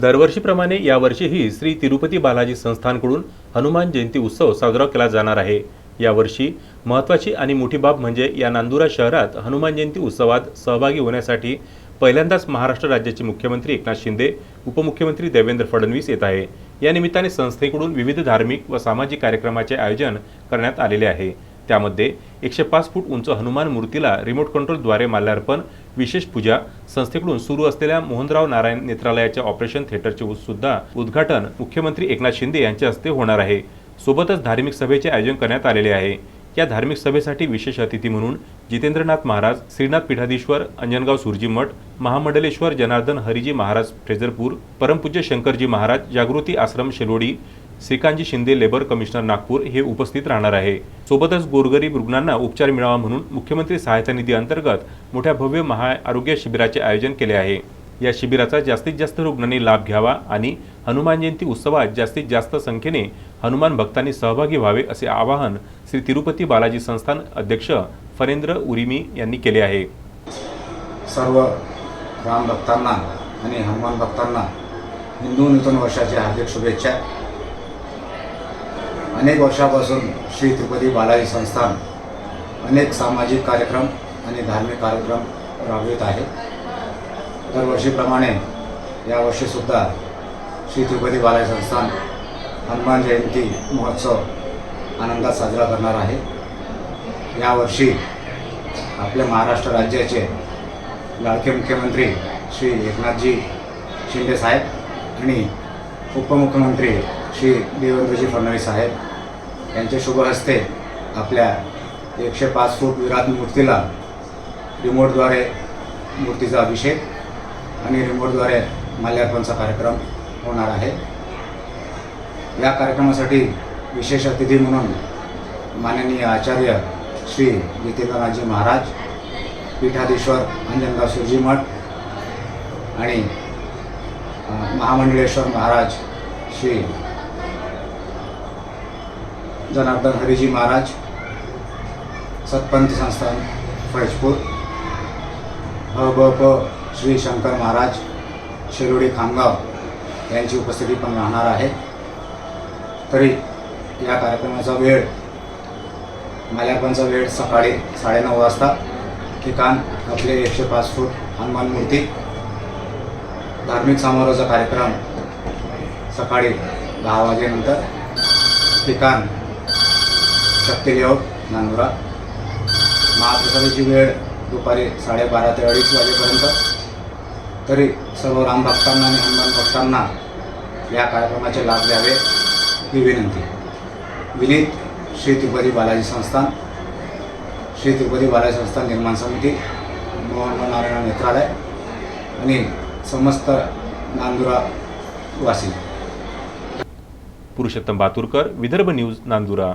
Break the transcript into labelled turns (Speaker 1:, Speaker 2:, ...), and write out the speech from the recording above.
Speaker 1: दरवर्षीप्रमाणे यावर्षीही श्री तिरुपती बालाजी संस्थानकडून हनुमान जयंती उत्सव साजरा केला जाणार आहे. यावर्षी महत्त्वाची आणि मोठी बाब म्हणजे या नांदुरा शहरात हनुमान जयंती उत्सवात सहभागी होण्यासाठी पहिल्यांदाच महाराष्ट्र राज्याचे मुख्यमंत्री एकनाथ शिंदे उपमुख्यमंत्री देवेंद्र फडणवीस येत आहे. या निमित्ताने संस्थेकडून विविध धार्मिक व सामाजिक कार्यक्रमाचे आयोजन करण्यात आलेले आहे. त्यामध्ये एकशे पाच फूट उंच हनुमान मूर्तीला रिमोट कंट्रोलद्वारे माल्यार्पण विशेष पूजा संस्थेकडून सुरू असलेल्या मोहनराव नारायण नेत्रालयाच्या ऑपरेशन थिएटरचे सुद्धा उद्घाटन मुख्यमंत्री एकनाथ शिंदे यांच्या हस्ते होणार आहे. सोबतच धार्मिक सभेचे आयोजन करण्यात आलेले आहे. या धार्मिक सभेसाठी विशेष अतिथी म्हणून जितेंद्रनाथ महाराज श्रीनाथ पीठाधीश्वर अंजनगाव सुरजी मठ महामंडलेश्वर जनार्दन हरिजी महाराज फ्रेजरपूर परमपूज्य शंकरजी महाराज जागृती आश्रम शेलोडी श्रीकांतजी शिंदे लेबर कमिशनर नागपूर हे उपस्थित राहणार आहे. सोबतच गोरगरीब रुग्णांना उपचार मिळावा म्हणून मुख्यमंत्री सहायता निधी अंतर्गत मोठ्या भव्य महाआरोग्य शिबिराचे आयोजन केले आहे. या शिबिराचा जास्तीत जास्त रुग्णांनी लाभ घ्यावा आणि हनुमान जयंती उत्सवात जास्तीत जास्त संख्येने हनुमान भक्तांनी सहभागी व्हावे असे आवाहन श्री तिरुपती बालाजी संस्थान अध्यक्ष फरेंद्र उरिमी यांनी केले आहे.
Speaker 2: सर्व राम भक्तांना आणि हनुमान भक्तांना हिंदू नूतन वर्षाच्या हार्दिक शुभेच्छा. अनेक वर्षापासून श्री तिरुपती बालाजी संस्थान अनेक सामाजिक कार्यक्रम आणि धार्मिक कार्यक्रम राबवित आहे. दरवर्षीप्रमाणे यावर्षीसुद्धा श्री तिरुपती बालाजी संस्थान हनुमान जयंती महोत्सव आनंदात साजरा करणार आहे. यावर्षी आपल्या महाराष्ट्र राज्याचे लाडके मुख्यमंत्री श्री एकनाथजी शिंदे साहेब आणि उपमुख्यमंत्री श्री देवेंद्रजी फडणवीस साहेब यांच्या शुभ हस्ते आपल्या एकशे पाच फूट विराट मूर्तीला रिमोटद्वारे मूर्तीचा अभिषेक आणि रिमोटद्वारे माल्यार्पणचा कार्यक्रम होणार आहे. या कार्यक्रमासाठी विशेष अतिथी म्हणून माननीय आचार्य श्री जितेंद्रनाथजी महाराज पीठाधीश्वर अंजनगाव सुरजी मठ आणि महामंडळेश्वर महाराज श्री जनार्दन हरिजी महाराज सतपंथ संस्थान फैजपूर ह ब प श्री शंकर महाराज शिरोडी खामगाव यांची उपस्थिती पण राहणार आहे. तरी या कार्यक्रमाचा वेळ माल्यापणचा वेळ सकाळी साडेनऊ वाजता ठिकाण आपले एकशे पाच फूट हनुमान मूर्ती धार्मिक समारोहाचा कार्यक्रम सकाळी दहा वाजेनंतर ठिकाण शक्तिदेव नांदुरा. महाप्रसादाची वेळ दुपारी साडेबारा ते अडीच वाजेपर्यंत. तरी सर्व रामभक्तांना आणि हनुमान भक्तांना या कार्यक्रमाचे लाभ द्यावे ही विनंती. विनीत श्री तिरुपती बालाजी संस्थान. श्री तिरुपती बालाजी संस्थान निर्माण समिती मोहन नारायण नेत्रालय आणि समस्त नांदुरा वासी.
Speaker 1: पुरुषोत्तम बातुरकर विदर्भ न्यूज नांदुरा.